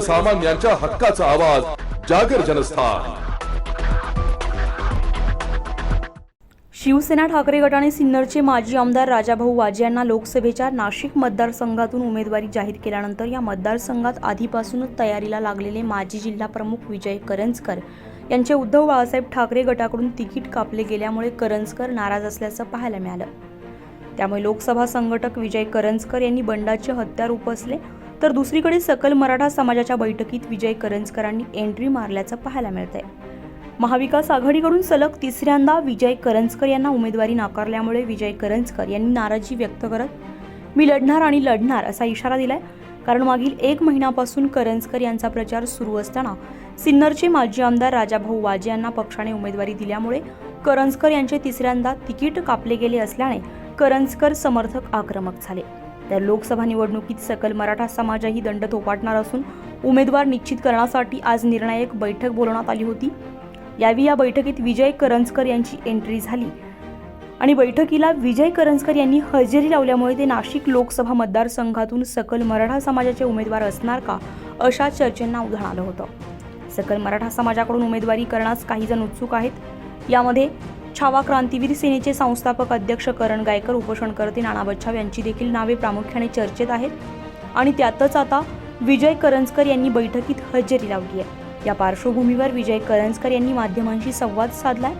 सर्वसामान्यांच्या हक्काचा आवाज जागर जनस्थान. शिवसेना ठाकरे गटाने सिन्नरचे माजी आमदार राजाभाऊ वाजे यांना लोकसभेच्या नाशिक मतदारसंघातून उमेदवारी जाहीर केल्यानंतर या मतदारसंघात आधीपासूनच तयारीला लागलेले माजी जिल्हा प्रमुख विजय करंजकर यांचे उद्धव बाळासाहेब ठाकरे गटाकडून तिकीट कापले गेल्यामुळे करंजकर नाराज असल्याचं पाहायला मिळालं. त्यामुळे लोकसभा संघटक विजय करंजकर यांनी बंडाचे हत्यार उपसले तर दुसरीकडे सकल मराठा समाजाच्या बैठकीत विजय करंजकरांनी एंट्री मारल्याचं पाहायला मिळतंय. महाविकास आघाडीकडून सलग तिसऱ्यांदा विजय करंजकर यांना उमेदवारी नाकारल्यामुळे विजय करंजकर यांनी नाराजी व्यक्त करत मी लढणार आणि लढणार असा इशारा दिलाय. कारण मागील एक महिन्यापासून करंजकर यांचा प्रचार सुरू असताना सिन्नरचे माजी आमदार राजाभाऊ वाजे यांना पक्षाने उमेदवारी दिल्यामुळे करंजकर यांचे तिसऱ्यांदा तिकीट कापले गेले असल्याने करंजकर समर्थक आक्रमक झाले. तर लोकसभा निवडणुकीत सकल मराठा समाजही दंड थोपाटणार असून उमेदवार निश्चित करण्यासाठी आज निर्णायक बैठक बोलवण्यात आली होती. यावेळी या बैठकीत विजय करंजकर यांची एंट्री झाली. आणि बैठकीला विजय करंजकर यांनी हजेरी लावल्यामुळे ते नाशिक लोकसभा मतदारसंघातून सकल मराठा समाजाचे उमेदवार असणार का अशा चर्चेंना उधाण आलं होतं. सकल मराठा समाजाकडून उमेदवारी करण्यास काही जण उत्सुक आहेत. यामध्ये छावा क्रांतीवीर सेनेचे संस्थापक अध्यक्ष करण गायकर उपोषणकर्ते नाना बच्छाव यांची देखील नावे प्रामुख्याने चर्चेत आहेत. आणि त्यातच आता विजय करंजकर यांनी बैठकीत हजेरी लावली आहे. या पार्श्वभूमीवर विजय करंजकर यांनी माध्यमांशी संवाद साधलाय.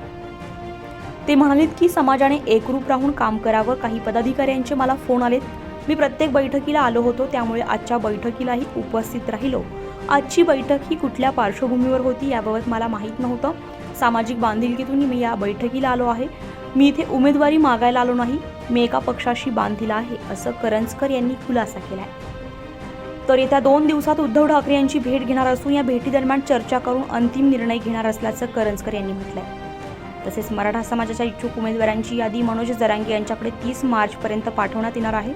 ते म्हणालेत की समाजाने एकरूप राहून काम करावं काही पदाधिकाऱ्यांचे मला फोन आलेत. मी प्रत्येक बैठकीला आलो होतो त्यामुळे आजच्या बैठकीलाही उपस्थित राहिलो. आजची बैठक ही कुठल्या पार्श्वभूमीवर होती याबाबत मला माहीत नव्हतं. सामाजिक बांधिलकीतून मी या बैठकीला आलो आहे. मी इथे उमेदवारी मागायला आलो नाही. मी एका पक्षाशी बांधिला आहे असं करंजकर यांनी खुलासा केला आहे तर येत्या दोन दिवसात उद्धव ठाकरे यांची भेट घेणार असून या भेटीदरम्यान चर्चा करून अंतिम निर्णय घेणार असल्याचं करंजकर यांनी म्हटलंय. तसेच मराठा समाजाच्या इच्छुक उमेदवारांची यादी मनोज जरांगे यांच्याकडे तीस मार्चपर्यंत पाठवण्यात येणार आहे.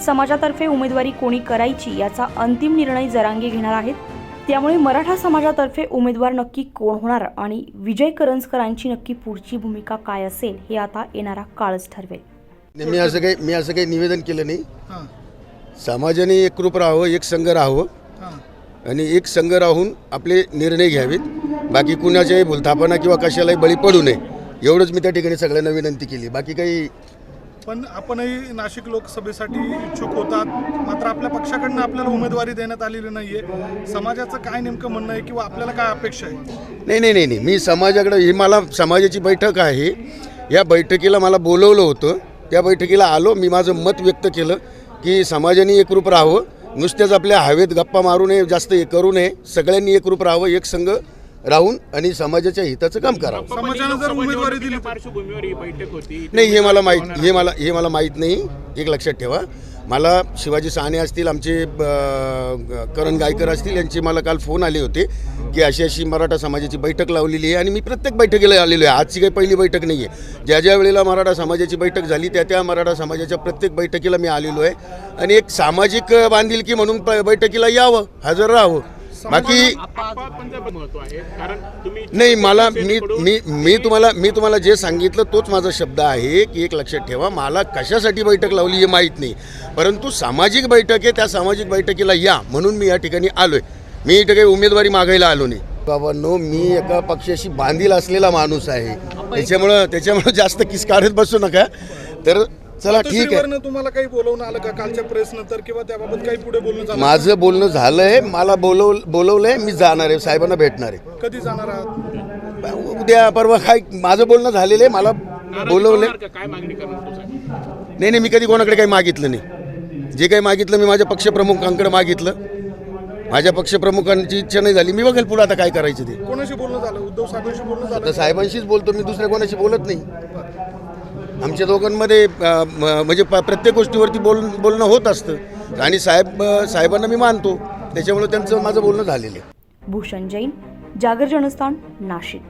समाजातर्फे उमेदवारी कोणी करायची याचा अंतिम निर्णय जरांगे घेणार आहेत. त्यामुळे मराठा समाजातर्फे उमेदवार नक्की कोण होणार आणि विजय करंजकरांची नक्की पुढची भूमिका काय असेल हे आता येणारा काळच ठरवेल. मी असं काही मी असं काही निवेदन केलं नाही. हां. समाजाने एकरूप राहावं एक संघ राहावं हां. आणि एक संघ राहून आपले निर्णय घ्यावेत. बाकी कुणाच्याही भूलथापणा किंवा कशालाही बळी पडू नये. एवढंच मी त्या ठिकाणी सगळ्यांना विनंती केली. बाकी काही पण आपणही नाशिक लोकसभेसाठी इच्छुक होतात. मात्र आपल्या पक्षाकडनं आपल्याला उमेदवारी देण्यात आलेली नाहीये. समाजाचं काय नेमकं म्हणणं आहे किंवा आपल्याला काय अपेक्षा आहे? नाही नाही नाही नाही. मी समाजाकडे ही मला समाजाची बैठक आहे. या बैठकीला मला बोलवलं होतं. त्या बैठकीला आलो. मी माझं मत व्यक्त केलं की समाजाने एकरूप राहावं. नुसत्याच आपल्या हवेत गप्पा मारू नये जास्त हे करू नये. सगळ्यांनी एकरूप राहावं. एक संघ राहून आणि समाजाच्या हिताचं काम करावं समाजानं जर उमेदवारी दिली तर- पार्श्वभूमीवर ही बैठक होती. नाही हे मला माहीत हे मला हे मला माहीत नाही. एक लक्षात ठेवा. मला शिवाजी साने असतील आमचे करण गायकर असतील यांचे मला काल फोन आले होते की अशी अशी मराठा समाजाची बैठक लावलेली आहे आणि मी प्रत्येक बैठकीला आलेलो आहे. आजची काही पहिली बैठक नाही आहे ज्या ज्या वेळेला मराठा समाजाची बैठक झाली त्या त्या मराठा समाजाच्या प्रत्येक बैठकीला मी आलेलो आहे. आणि एक सामाजिक बांधिलकी म्हणून प- बैठकीला यावं हजर राहावं. बाकी आहे नाही मला मी मी मी तुम्हाला मी तुम्हाला जे सांगितलं तोच माझा शब्द आहे की एक लक्षात ठेवा मला कशासाठी बैठक लावली हे माहीत नाही. परंतु सामाजिक बैठक आहे त्या सामाजिक बैठकीला या म्हणून मी या ठिकाणी आलोय. मी इथं काही उमेदवारी मागायला आलो नाही. बाबा नो मी एका पक्षाशी बांधील असलेला माणूस आहे. त्याच्यामुळं त्याच्यामुळं जास्त किस काढत बसू नका. तर चला ठीक आहे. तुम्हाला काही बोलवणं आलं का कालच्या प्रेस नंतर किंवा त्याबाबत काही पुढे बोलणं झालं? माझं बोलणं झालंय मला बोलव बोलवलंय मी जाणार आहे साहेबांना भेटणार आहे. कधी जाणार आहात? उद्या परवा काय माझं बोलणं झालेलं आहे मला बोलवलंय. का? काय मागणी करणार तू साहेब? नाही नाही मी कधी कोणाकडे काही मागितलं नाही. जे काही मागितलं मी माझ्या पक्षप्रमुखांकडे मागितलं. माझ्या पक्षप्रमुखांची इच्छा नाही झाली. मी बघेल पुढे आता काय करायचं ते. कोणाशी बोलणं झालं? उद्धव साहेबांशी बोलणं झालं? साहेबांशीच बोलतो मी दुसऱ्या कोणाशी बोलत नाही. आमच्या दोघांमध्ये म्हणजे प- प्रत्येक गोष्टीवरती बोल बोलणं होत असतं. आणि साहेब साहेबांना मी मानतो. त्याच्यामुळे त्यांचं माझं बोलणं झालेलं आहे. भूषण जैन जागर जनस्थान नाशिक.